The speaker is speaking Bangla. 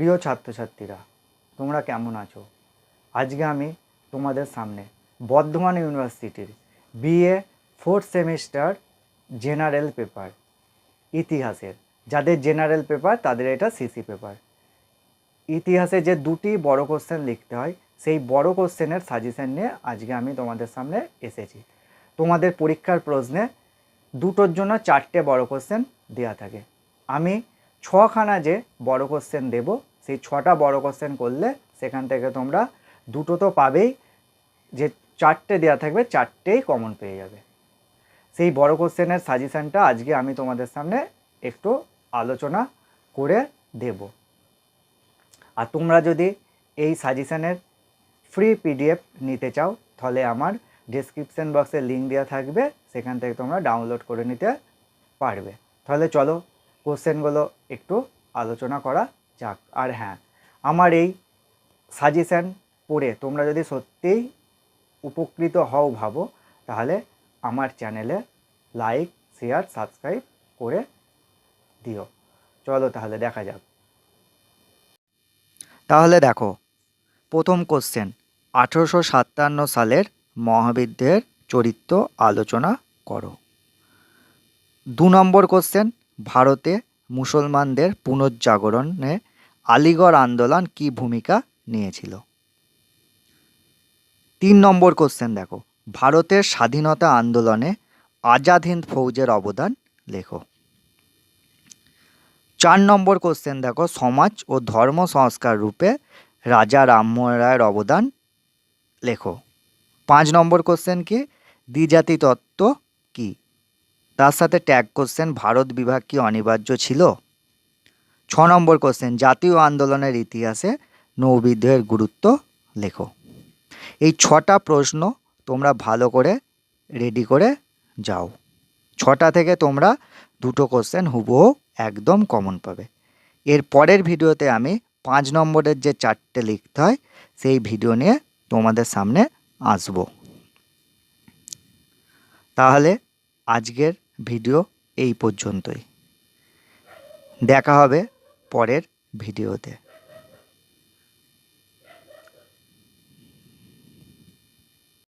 প্রিয় ছাত্রছাত্রীরা, তোমরা কেমন আছো? আজকে আমি তোমাদের সামনে বর্ধমান ইউনিভার্সিটির BA fourth semester general paper ইতিহাসের। যাদের জেনারেল পেপার তাদের এটা সিসি পেপার ইতিহাসে যে দুটি বড় কোশ্চেন লিখতে হয়, সেই বড় কোশ্চেনের সাজেশন নিয়ে আজকে আমি তোমাদের সামনে এসেছি। তোমাদের পরীক্ষার প্রশ্নে দুটোর জন্য চারটে বড় কোশ্চেন দেওয়া থাকে। আমি ছখানা যে বড় কোশ্চেন দেব সেই ছটা বড় কোশ্চেন করলে সেখান থেকে তোমরা দুটো তো পাবেই, যে চারটে দেওয়া থাকবে চারটেই কমন পেয়ে যাবে। সেই বড় কোশ্চেনের সাজেশানটা আজকে আমি তোমাদের সামনে একটু আলোচনা করে দেব। আর তোমরা যদি এই সাজেশানের ফ্রি পিডিএফ নিতে চাও, তাহলে আমার ডেসক্রিপশন বক্সে লিঙ্ক দেওয়া থাকবে, সেখান থেকে তোমরা ডাউনলোড করে নিতে পারবে। তাহলে চলো কোশ্চেনগুলো একটু আলোচনা করা যাক, আর হ্যাঁ আমার এই সাজেশান পড়ে তোমরা যদি সত্যিই উপকৃত হও ভাবো, তাহলে আমার চ্যানেলে লাইক শেয়ার সাবস্ক্রাইব করে দিও। চলো তাহলে দেখা যাক। তাহলে দেখো, প্রথম কোশ্চেন আঠেরোশো সাতান্ন সালের মহাবিদ্যের চরিত্র আলোচনা করো। দু নম্বর কোশ্চেন ভারতে মুসলমানদের পুনর্জাগরণে আলিগড় আন্দোলন কী ভূমিকা নিয়েছিল? তিন নম্বর কোশ্চেন দেখো। ভারতের স্বাধীনতা আন্দোলনে আজাদ হিন্দ ফৌজের অবদান লেখো। চার নম্বর কোশ্চেন দেখো, সমাজ ও ধর্ম সংস্কার রূপে রাজা রামমোহন রায়ের অবদান লেখো। পাঁচ নম্বর কোশ্চেন কি? দ্বিজাতি তত্ত্ব কি? তার সাথে ট্যাগ কোশ্চেন ভারত বিভাগ কি অনিবার্য ছিল? ছ নম্বর কোশ্চেন জাতীয় আন্দোলনের ইতিহাসে নৌবিদ্রোহের গুরুত্ব লেখো। এই ছটা প্রশ্ন তোমরা ভালো করে রেডি করে যাও। ছটা থেকে তোমরা দুটো কোশ্চেন হুবহু একদম কমন পাবে। এর পরের ভিডিওতে আমি পাঁচ নম্বরের যে চারটে লিখতে হয়, সেই ভিডিও নিয়ে তোমাদের সামনে আসব। তাহলে আজকের ভিডিও এই পর্যন্তই। দেখা হবে পরের ভিডিওতে।